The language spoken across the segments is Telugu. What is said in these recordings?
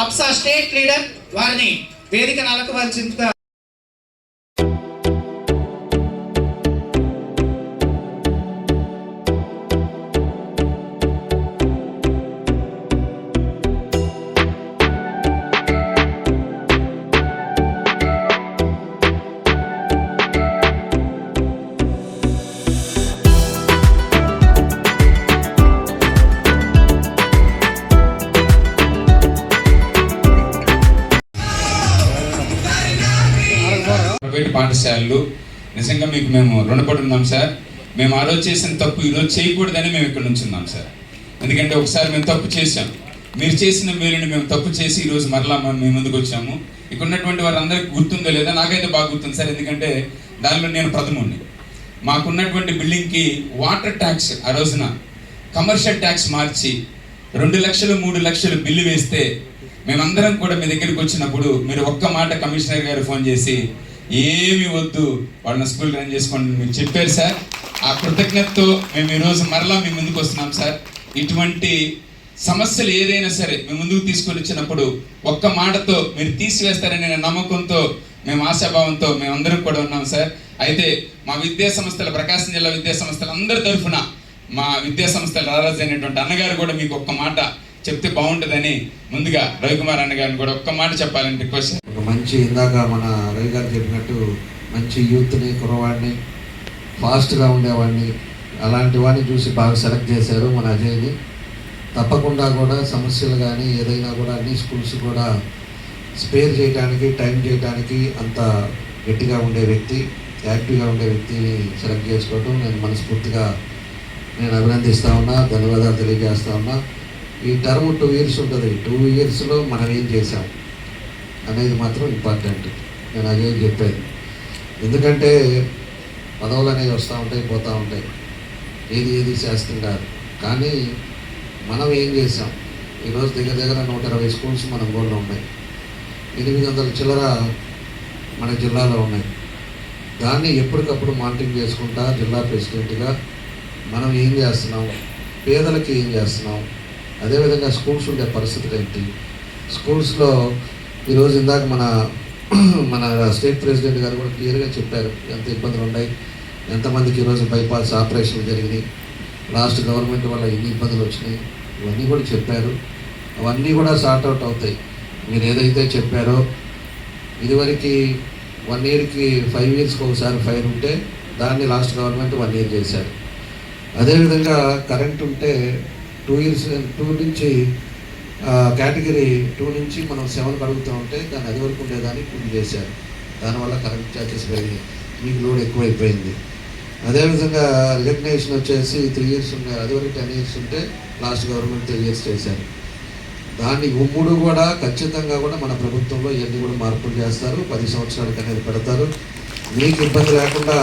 అప్సా స్టేట్ లీడర్ వారిని వేదిక అలకవలసిందిగా ప్రైవేట్ నిజంగా మీకు మేము రుణపడి ఉన్నాం సార్. మేము ఆ రోజు చేసిన తప్పు ఈరోజు చేయకూడదని మేము ఇక్కడ నుంచి ఉన్నాం సార్. ఎందుకంటే ఒకసారి మేము తప్పు చేశాం. మీరు చేసిన మేలుని మేము తప్పు చేసి ఈరోజు మరలా మేము మీ ముందుకు వచ్చాము. ఇక్కడ ఉన్నటువంటి వారందరికీ గుర్తుందో లేదా నాకైతే బాగా గుర్తుంది సార్. ఎందుకంటే దానిలో నేను ప్రథముణ్ణి. మాకున్నటువంటి బిల్డింగ్కి వాటర్ ట్యాక్స్ ఆ రోజున కమర్షియల్ ట్యాక్స్ మార్చి రెండు లక్షలు మూడు లక్షలు బిల్లు వేస్తే మేమందరం కూడా మీ దగ్గరికి వచ్చినప్పుడు మీరు ఒక్క మాట కమిషనర్ గారు ఫోన్ చేసి ఏమి వద్దు. వాళ్ళని స్కూల్ రన్ చేసుకోండి మీరు చెప్పారు సార్. ఆ కృతజ్ఞతతో మేము ఈరోజు మరలా మీ ముందుకు వస్తున్నాం సార్. ఇటువంటి సమస్యలు ఏదైనా సరే మేము ముందుకు తీసుకొని వచ్చినప్పుడు ఒక్క మాటతో మీరు తీసివేస్తారనే నమ్మకంతో మేము ఆశాభావంతో మేమందరం కూడా ఉన్నాం సార్. అయితే మా విద్యా సంస్థల ప్రకాశం జిల్లా విద్యా సంస్థల అందరి తరఫున మా విద్యా సంస్థల రారాజు అయినటువంటి అన్నగారు కూడా మీకు ఒక్క మాట చెప్తే బాగుంటుందని ముందుగా రవికుమార్ అన్నగారిని కూడా ఒక్క మాట చెప్పాలని రిక్వెస్ట్ ఒక మంచి ఇందాక మన రవి గారు చెప్పినట్టు మంచి యూత్ని కురవాడిని ఫాస్ట్గా ఉండేవాడిని అలాంటి వాడిని చూసి బాగా సెలెక్ట్ చేశారు మన అజయ్ని. తప్పకుండా కూడా సమస్యలు కానీ ఏదైనా కూడా అన్ని స్కూల్స్ కూడా స్పేర్ చేయడానికి టైం చేయడానికి అంత గట్టిగా ఉండే వ్యక్తి యాక్టివ్గా ఉండే వ్యక్తిని సెలెక్ట్ చేసుకోవడం నేను మనస్ఫూర్తిగా నేను అభినందిస్తా ఉన్నా ధన్యవాదాలు తెలియజేస్తా ఉన్నా. ఈ టర్మ్ టూ ఇయర్స్ ఉంటుంది. టూ ఇయర్స్లో మనం ఏం చేసాం అనేది మాత్రం ఇంపార్టెంట్ నేను అదే చెప్పేది. ఎందుకంటే పదవులు అనేవి వస్తూ ఉంటాయి పోతూ ఉంటాయి. ఏది ఏది శాస్త్రం కాదు. కానీ మనం ఏం చేసాం ఈరోజు దగ్గర దగ్గర నూట ఇరవై స్కూల్స్ మన ఊళ్ళో ఉన్నాయి. ఎనిమిది వందల చిల్లర మన జిల్లాలో ఉన్నాయి. దాన్ని ఎప్పటికప్పుడు మానిటరింగ్ చేసుకుంటా జిల్లా ప్రెసిడెంట్గా మనం ఏం చేస్తున్నాం? పేదలకి ఏం చేస్తున్నాం? అదేవిధంగా స్కూల్స్ ఉండే పరిస్థితులు ఏంటి? స్కూల్స్లో ఈరోజు ఇందాక మన మన స్టేట్ ప్రెసిడెంట్ గారు కూడా క్లియర్గా చెప్పారు ఎంత ఇబ్బందులు ఉన్నాయి ఎంతమందికి ఈరోజు బైపాస్ ఆపరేషన్లు జరిగినాయి లాస్ట్ గవర్నమెంట్ వల్ల ఎన్ని ఇబ్బందులు వచ్చినాయి ఇవన్నీ కూడా చెప్పారు. అవన్నీ కూడా సార్ట్ అవుట్ అవుతాయి. మీరు ఏదైతే చెప్పారో ఇదివరకు వన్ ఇయర్కి ఫైవ్ ఇయర్స్కి ఒకసారి ఫైర్ ఉంటే దాన్ని లాస్ట్ గవర్నమెంట్ వన్ ఇయర్ చేశారు. అదేవిధంగా కరెంట్ ఉంటే టూ ఇయర్స్ టూ నుంచి కేటగిరీ టూ నుంచి మనం సెవెన్ కడుగుతూ ఉంటే దాన్ని అది వరకు ఉండేదాన్ని పూర్తి చేశారు. దానివల్ల కరెంట్ ఛార్జెస్ పెరిగినాయి. మీకు లోడ్ ఎక్కువైపోయింది. అదేవిధంగా రికగ్నేషన్ వచ్చేసి త్రీ ఇయర్స్ ఉండే అది వరకు టెన్ ఇయర్స్ ఉంటే లాస్ట్ గవర్నమెంట్ త్రీ ఇయర్స్ చేశారు. దాన్ని ఉమ్ముడు కూడా ఖచ్చితంగా కూడా మన ప్రభుత్వంలో ఇవన్నీ కూడా మార్పులు చేస్తారు. పది సంవత్సరాలకు అనేది పెడతారు. మీకు ఇబ్బంది లేకుండా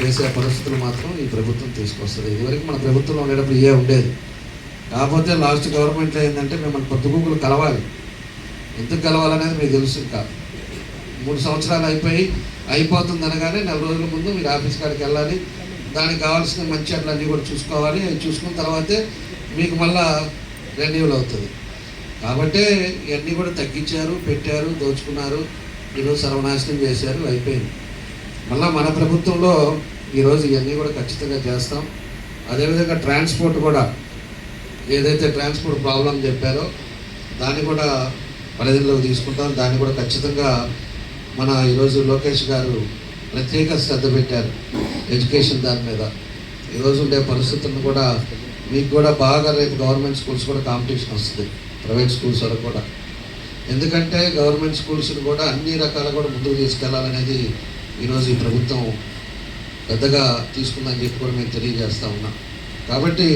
చేసే పరిస్థితులు మాత్రం ఈ ప్రభుత్వం తీసుకొస్తుంది. ఇదివరకు మన ప్రభుత్వంలో ఉండేటప్పుడు ఏ ఉండేది? కాకపోతే లాస్ట్ గవర్నమెంట్లో ఏంటంటే మిమ్మల్ని గూగులు కలవాలి. ఎందుకు కలవాలనేది మీకు తెలుసు ఇంకా. మూడు సంవత్సరాలు అయిపోయి అయిపోతుంది అనగానే నెల రోజుల ముందు మీరు ఆఫీస్ కాడికి వెళ్ళాలి. దానికి కావాల్సిన మంచి అట్లన్నీ కూడా చూసుకోవాలి. అవి చూసుకున్న తర్వాతే మీకు మళ్ళా రెన్యూవల్ అవుతుంది. కాబట్టి ఇవన్నీ కూడా తగ్గించారు పెట్టారు దోచుకున్నారు. ఈరోజు సర్వనాశనం చేశారు అయిపోయింది. మళ్ళీ మన ప్రభుత్వంలో ఈరోజు ఇవన్నీ కూడా ఖచ్చితంగా చేస్తాం. అదేవిధంగా ట్రాన్స్పోర్ట్ కూడా ఏదైతే ట్రాన్స్పోర్ట్ ప్రాబ్లం చెప్పారో దాన్ని కూడా పరిధిలోకి తీసుకుంటాం. దాన్ని కూడా ఖచ్చితంగా మన ఈరోజు లోకేష్ గారు ప్రత్యేక శ్రద్ధ పెట్టారు ఎడ్యుకేషన్ దాని మీద. ఈరోజు ఉండే పరిస్థితులను కూడా మీకు కూడా బాగా రేపు గవర్నమెంట్ స్కూల్స్ కూడా కాంపిటీషన్ వస్తుంది ప్రైవేట్ స్కూల్స్ వరకు కూడా. ఎందుకంటే గవర్నమెంట్ స్కూల్స్ని కూడా అన్ని రకాలు కూడా ముందుకు తీసుకెళ్ళాలనేది ఈరోజు ఈ ప్రభుత్వం పెద్దగా తీసుకుందని చెప్పి కూడా మేము తెలియజేస్తా ఉన్నాం. కాబట్టి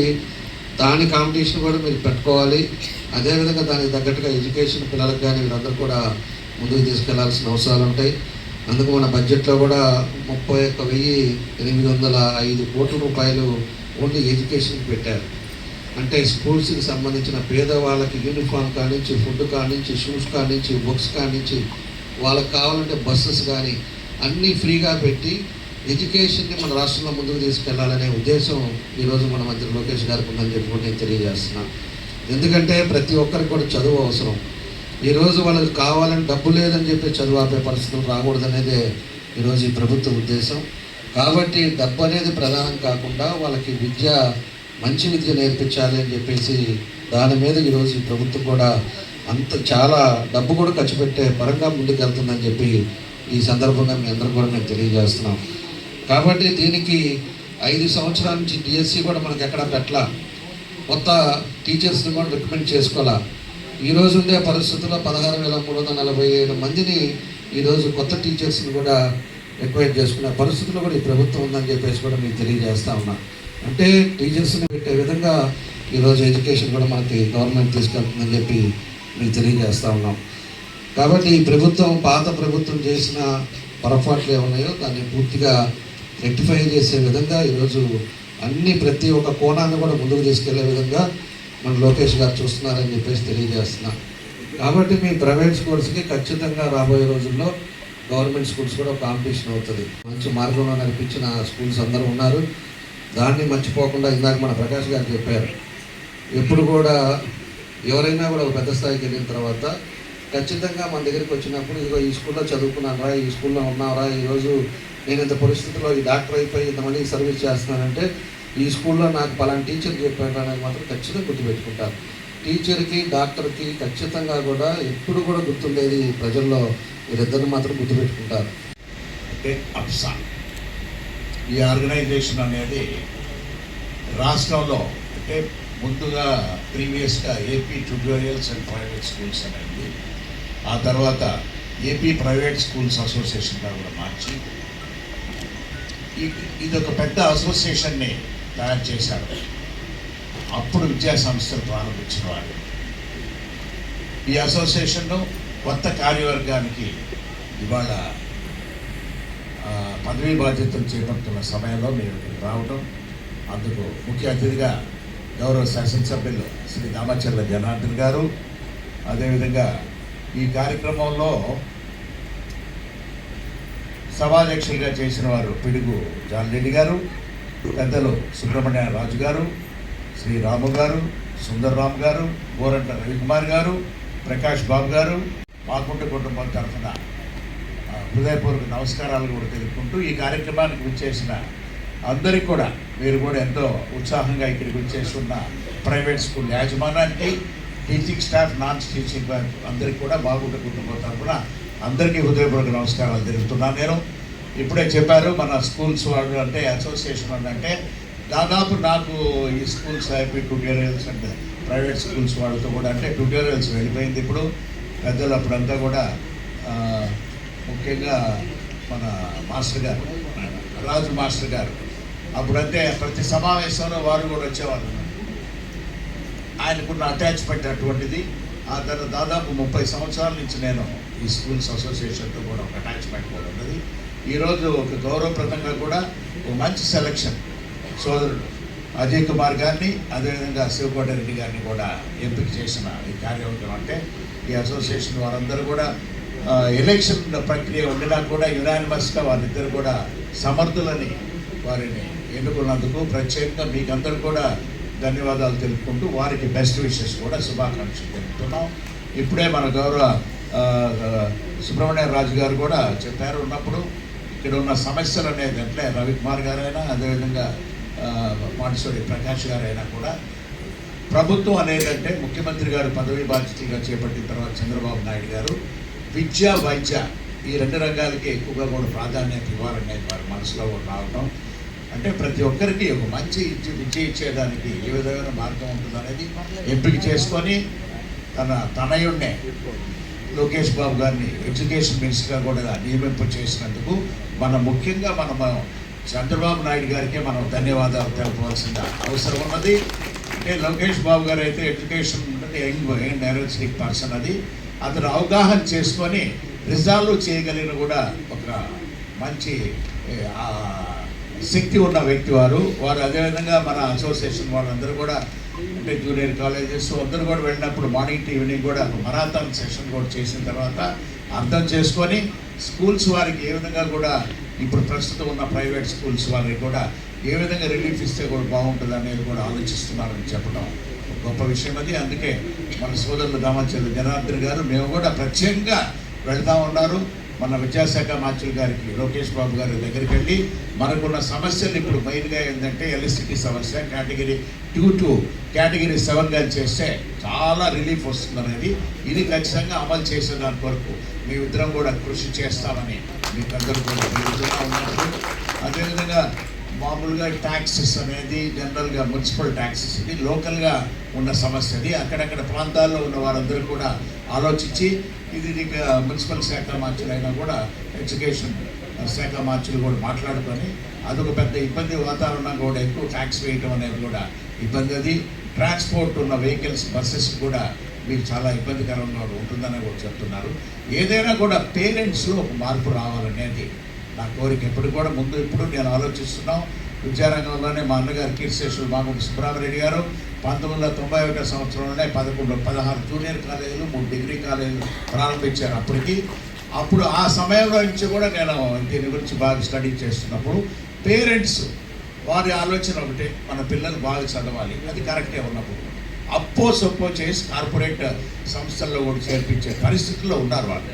దాని కాంపిటీషన్ కూడా మీరు పెట్టుకోవాలి. అదేవిధంగా దానికి తగ్గట్టుగా ఎడ్యుకేషన్ పిల్లలకు కానీ వీళ్ళందరూ కూడా ముందుకు తీసుకెళ్ళాల్సిన అవసరాలు ఉంటాయి. అందుకు మన బడ్జెట్లో కూడా ముప్పై ఒక్క వెయ్యి ఎనిమిది వందల ఐదు కోట్ల రూపాయలు ఓన్లీ ఎడ్యుకేషన్కి పెట్టారు. అంటే స్కూల్స్కి సంబంధించిన పేదవాళ్ళకి యూనిఫామ్ కానించి ఫుడ్ కానించి షూస్ కానించి బుక్స్ కానించి వాళ్ళకి కావాలంటే బస్సెస్ కానీ అన్నీ ఫ్రీగా పెట్టి ఎడ్యుకేషన్ని మన రాష్ట్రంలో ముందుకు తీసుకెళ్ళాలనే ఉద్దేశం ఈరోజు మన మంత్రి లోకేష్ గారికి ఉందని చెప్పి నేను తెలియజేస్తున్నాను ఎందుకంటే ప్రతి ఒక్కరికి కూడా చదువు అవసరం. ఈరోజు వాళ్ళకి కావాలని డబ్బు లేదని చెప్పి చదువు ఆపే పరిస్థితులు రాకూడదనేదే ఈరోజు ఈ ప్రభుత్వ ఉద్దేశం. కాబట్టి డబ్బు అనేది ప్రధానం కాకుండా వాళ్ళకి విద్య మంచి విద్య నేర్పించాలి అని చెప్పేసి దాని మీద ఈరోజు ఈ ప్రభుత్వం కూడా అంత చాలా డబ్బు కూడా ఖర్చు పెట్టే పరంగా ముందుకు వెళ్తుందని చెప్పి ఈ సందర్భంగా మీ అందరూ కూడా మేము తెలియజేస్తున్నాం కాబట్టి దీనికి ఐదు సంవత్సరాల నుంచి డిఎస్సి కూడా మనకు ఎక్కడ పెట్టలా. కొత్త టీచర్స్ని కూడా రికమెండ్ చేసుకోవాలా ఈ రోజు ఉండే పరిస్థితుల్లో పదహారు వేల మూడు వందల నలభై ఏడు మందిని ఈరోజు కొత్త టీచర్స్ని కూడా రిక్వైర్ చేసుకునే పరిస్థితుల్లో కూడా ఈ ప్రభుత్వం ఉందని చెప్పేసి కూడా మీకు తెలియజేస్తా ఉన్నా. అంటే టీచర్స్ని పెట్టే విధంగా ఈరోజు ఎడ్యుకేషన్ కూడా మనకి గవర్నమెంట్ తీసుకెళ్తుందని చెప్పి మీకు తెలియజేస్తా ఉన్నాం. కాబట్టి ఈ ప్రభుత్వం పాత ప్రభుత్వం చేసిన పొరపాట్లు ఏమున్నాయో దాన్ని పూర్తిగా రెక్టిఫై చేసే విధంగా ఈరోజు అన్ని ప్రతి ఒక్క కోణాన్ని కూడా ముందుకు తీసుకెళ్ళే విధంగా మన లోకేష్ గారు చూస్తున్నారని చెప్పేసి తెలియజేస్తున్నా. కాబట్టి మీ ప్రైవేట్ స్కూల్స్కి ఖచ్చితంగా రాబోయే రోజుల్లో గవర్నమెంట్ స్కూల్స్ కూడా కాంపిటీషన్ అవుతుంది. మంచి మార్గంలో నడిపించిన స్కూల్స్ అందరూ ఉన్నారు. దాన్ని మర్చిపోకుండా ఇందాక మన ప్రకాష్ గారు చెప్పారు. ఎప్పుడు కూడా ఎవరైనా కూడా ఒక పెద్ద స్థాయికి వెళ్ళిన తర్వాత ఖచ్చితంగా మన దగ్గరికి వచ్చినప్పుడు ఇదిగో ఈ స్కూల్లో చదువుకున్నారా ఈ స్కూల్లో ఉన్నారా ఈరోజు నేను ఇంత పరిస్థితిలో ఈ డాక్టర్ అయిపోయి ఇంతమంది సర్వీస్ చేస్తున్నానంటే ఈ స్కూల్లో నాకు పలానా టీచర్ చెప్పారు మాత్రం ఖచ్చితంగా గుర్తుపెట్టుకుంటాను టీచర్కి డాక్టర్కి ఖచ్చితంగా కూడా ఎప్పుడు కూడా గుర్తుండేది ప్రజల్లో వీరిద్దరిని మాత్రం గుర్తుపెట్టుకుంటారు. అంటే అప్సా ఈ ఆర్గనైజేషన్ అనేది రాష్ట్రంలో అంటే ముందుగా ప్రీవియస్గా AP tutorials and private schools అనేది ఆ తర్వాత ఏపీ ప్రైవేట్ స్కూల్స్ అసోసియేషన్గా కూడా మార్చి ఇది ఒక పెద్ద అసోసియేషన్ని తయారు చేశారు. అప్పుడు విద్యా సంస్థలు ప్రారంభించిన వాళ్ళు. ఈ అసోసియేషన్ను కొత్త కార్యవర్గానికి ఇవాళ పదవీ బాధ్యతలు చేపడుతున్న సమయంలో మేము ఇక్కడికి రావడం అందుకు ముఖ్య అతిథిగా గౌరవ శాసనసభ్యులు శ్రీ దామచర్ల జనార్దన్ గారు అదేవిధంగా ఈ కార్యక్రమంలో సభాధ్యక్షులుగా చేసిన వారు పిడుగు జాన్రెడ్డి గారు పెద్దలు సుబ్రహ్మణ్య రాజు గారు శ్రీ రాము గారు సుందర్రామ్ గారు గోరంట రవికుమార్ గారు ప్రకాష్ బాబు గారు మాకుంట కుటుంబం తరఫున హృదయపూర్వక నమస్కారాలు కూడా తెలుపుకుంటూ ఈ కార్యక్రమానికి వచ్చేసిన అందరికీ కూడా మీరు కూడా ఎంతో ఉత్సాహంగా ఇక్కడికి వచ్చేస్తున్న ప్రైవేట్ స్కూల్ యాజమానానికి టీచింగ్ స్టాఫ్ నాన్ టీచింగ్ అందరికీ కూడా బాగుంట కుటుంబం తరఫున అందరికీ హృదయపూర్వక నమస్కారాలు తెలుపుతున్నాను. నేను ఇప్పుడే చెప్పారు మన స్కూల్స్ వాళ్ళు అంటే అసోసియేషన్ వాళ్ళు అంటే దాదాపు నాకు ఈ స్కూల్స్ అయిపోయి ట్యూటోరియల్స్ అంటే ప్రైవేట్ స్కూల్స్ వాళ్ళతో కూడా అంటే ట్యూటోరియల్స్ వెళ్ళిపోయింది ఇప్పుడు. పెద్దలు అప్పుడంతా కూడా ముఖ్యంగా మన మాస్టర్ గారు రాజు మాస్టర్ గారు. అప్పుడంతే ప్రతి సమావేశంలో వారు కూడా వచ్చేవారు. ఆయనకున్న అటాచ్మెంట్ అటువంటిది. ఆ తర్వాత దాదాపు ముప్పై సంవత్సరాల నుంచి నేను ఈ స్కూల్స్ అసోసియేషన్తో కూడా ఒక అటాచ్మెంట్ కూడా ఉన్నది. ఈరోజు ఒక గౌరవప్రదంగా కూడా ఒక మంచి సెలక్షన్ సోదరుడు అజయ్ కుమార్ గారిని అదేవిధంగా శివకోటారెడ్డి గారిని కూడా ఎంపిక చేసిన ఈ కార్యవర్గం అంటే ఈ అసోసియేషన్ వారందరూ కూడా ఎలక్షన్ ప్రక్రియ ఉండినా కూడా యునానిమస్గా వారిద్దరు కూడా సమర్థులని వారిని ఎన్నుకున్నందుకు ప్రత్యేకంగా మీకు అందరూ కూడా ధన్యవాదాలు తెలుపుకుంటూ వారికి బెస్ట్ విషెస్ కూడా శుభాకాంక్షలు తెలుపుతున్నాం. ఇప్పుడే మన గౌరవ సుబ్రహ్మణ్య రాజు గారు కూడా చెప్పారు. ఉన్నప్పుడు ఇక్కడ ఉన్న సమస్యలు అనేది అంటే రవికుమార్ గారైనా అదేవిధంగా ఆ, మాటిసోడి ప్రకాష్ గారైనా కూడా ప్రభుత్వం అనేది అంటే ముఖ్యమంత్రి గారు పదవి బాధ్యతగా చేపట్టిన తర్వాత చంద్రబాబు నాయుడు గారు విద్య వైద్య ఈ రెండు రంగాలకి ఎక్కువగా కూడా ప్రాధాన్యత ఇవ్వాలనేది వారి మనసులో కూడా రావడం అంటే ప్రతి ఒక్కరికి ఒక మంచి ఇచ్చి విద్య ఇచ్చేదానికి ఏ విధమైన మార్గం ఉంటుందనేది ఎంపిక చేసుకొని తన తనయుణ్ణే లోకేష్ బాబు గారిని ఎడ్యుకేషన్ మినిస్టర్గా కూడా నియమింపు చేసినందుకు మనం ముఖ్యంగా మనం చంద్రబాబు నాయుడు గారికే మనం ధన్యవాదాలు తెలపవలసిన అవసరం ఉన్నది. అంటే లోకేష్ బాబు గారు అయితే education young young energetic person అది. అతను అవగాహన చేసుకొని రిజాల్వ్ చేయగలిగిన కూడా ఒక మంచి శక్తి ఉన్న వ్యక్తి వారు. వారు అదేవిధంగా మన అసోసియేషన్ వాళ్ళందరూ కూడా అంటే జూనియర్ కాలేజెస్ అందరూ కూడా వెళ్ళినప్పుడు మార్నింగ్ టు ఈవినింగ్ కూడా మరాథాన్ సెషన్ కూడా చేసిన తర్వాత అర్థం చేసుకొని స్కూల్స్ వారికి ఏ విధంగా కూడా ఇప్పుడు ప్రస్తుతం ఉన్న ప్రైవేట్ స్కూల్స్ వారికి కూడా ఏ విధంగా రిలీఫ్ ఇస్తే కూడా బాగుంటుంది అనేది కూడా ఆలోచిస్తున్నారని చెప్పడం గొప్ప విషయం అది. అందుకే మన సోదరులు రామచంద్ర జనార్దన్ గారు మేము కూడా ప్రత్యేకంగా వెళ్తా ఉన్నారు. మన విద్యాశాఖ మార్చుల గారికి లోకేష్ బాబు గారి దగ్గరికి వెళ్ళి మనకున్న సమస్యలు ఇప్పుడు మెయిన్గా ఏంటంటే ఎల్ఎస్సిటీ సమస్య కేటగిరీ టూ టూ కేటగిరీ సెవెన్గా చేస్తే చాలా రిలీఫ్ వస్తుంది అనేది ఇది ఖచ్చితంగా అమలు చేసే దాని కొరకు మేమిద్దరం కూడా కృషి చేస్తామని మీకు అందరూ కూడా అదేవిధంగా మామూలుగా ట్యాక్సెస్ అనేది జనరల్గా మున్సిపల్ ట్యాక్సెస్ ఇది లోకల్గా ఉన్న సమస్య అది అక్కడక్కడ ప్రాంతాల్లో ఉన్న వారందరూ కూడా ఆలోచించి ఇది మున్సిపల్ శాఖ మార్చులైనా కూడా ఎడ్యుకేషన్ శాఖ మార్చులు కూడా మాట్లాడుకొని అదొక పెద్ద ఇబ్బంది వాతావరణం కూడా ఎక్కువ ట్యాక్స్ వేయటం అనేది కూడా ఇబ్బంది అది. ట్రాన్స్పోర్ట్ ఉన్న వెహికల్స్ బస్సెస్ కూడా మీకు చాలా ఇబ్బందికరంగా ఉంటుందని కూడా చెప్తున్నారు. ఏదైనా కూడా పేరెంట్స్లో ఒక మార్పు రావాలనేది నా కోరిక. ఎప్పుడు కూడా ముందు ఇప్పుడు నేను ఆలోచిస్తున్నాం. విద్యారంగంలోనే మా అన్నగారు కీర్తిశేషులు మామూలు సుబ్రహ్మరెడ్డి గారు పంతొమ్మిది వందల తొంభై ఒకటో సంవత్సరంలోనే పదకొండు పదహారు జూనియర్ కాలేజీలు మూడు డిగ్రీ కాలేజీలు ప్రారంభించారు అప్పటికి. అప్పుడు ఆ సమయంలో నుంచి కూడా నేను దీని గురించి బాగా స్టడీ చేస్తున్నప్పుడు పేరెంట్స్ వారి ఆలోచన ఒకటే మన పిల్లలు బాగా చదవాలి. అది కరెక్టే ఉన్నప్పుడు. అప్పో సొప్పో చేసి కార్పొరేట్ సంస్థల్లో కూడా చేర్పించే పరిస్థితుల్లో ఉన్నారు వాళ్ళు.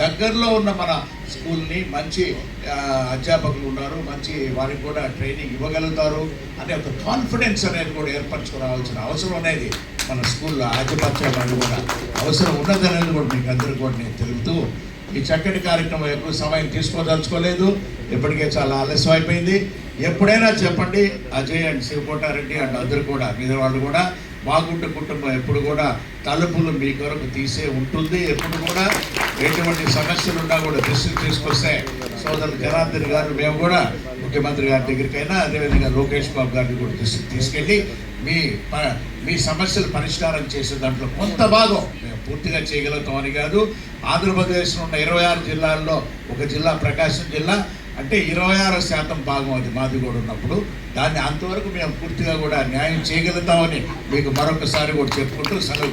దగ్గరలో ఉన్న మన స్కూల్ని మంచి అధ్యాపకులు ఉన్నారు. మంచి వారికి కూడా ట్రైనింగ్ ఇవ్వగలుగుతారు అనే ఒక కాన్ఫిడెన్స్ అనేది కూడా ఏర్పరచుకోవాల్సిన అవసరం అనేది మన స్కూల్లో ఆధిపత్యం కూడా అవసరం ఉన్నదనేది కూడా మీకు అందరూ కూడా నేను తెలుపుతూ ఈ చక్కటి కార్యక్రమం ఎక్కువ సమయం తీసుకోదలుచుకోలేదు. ఇప్పటికే చాలా ఆలస్యం అయిపోయింది. ఎప్పుడైనా చెప్పండి అజయ్ అండ్ శివకోటారెడ్డి అండ్ అందరు కూడా మీద వాళ్ళు కూడా బాగుంటే కుటుంబం ఎప్పుడు కూడా తలుపులు మీ కొరకు తీసే ఉంటుంది. ఎప్పుడు కూడా ఎటువంటి సమస్యలు ఉన్నా కూడా దృష్టికి తీసుకొస్తే సోదరు జనార్దన్ గారు మేము కూడా ముఖ్యమంత్రి గారి దగ్గరికైనా అదేవిధంగా లోకేష్ బాబు గారిని కూడా దృష్టికి తీసుకెళ్ళి మీ ప- మీ సమస్యలు పరిష్కారం చేసే దాంట్లో కొంత భాగం మేము పూర్తిగా చేయగలుగుతామని కాదు. ఆంధ్రప్రదేశ్లో ఉన్న ఇరవై ఆరు జిల్లాల్లో ఒక జిల్లా ప్రకాశం జిల్లా అంటే ఇరవై ఆరు శాతం భాగం అది మాది కూడా ఉన్నప్పుడు. దాన్ని అంతవరకు మేము పూర్తిగా కూడా న్యాయం చేయగలుగుతామని మీకు మరొకసారి కూడా చెప్పుకుంటూ సెలవు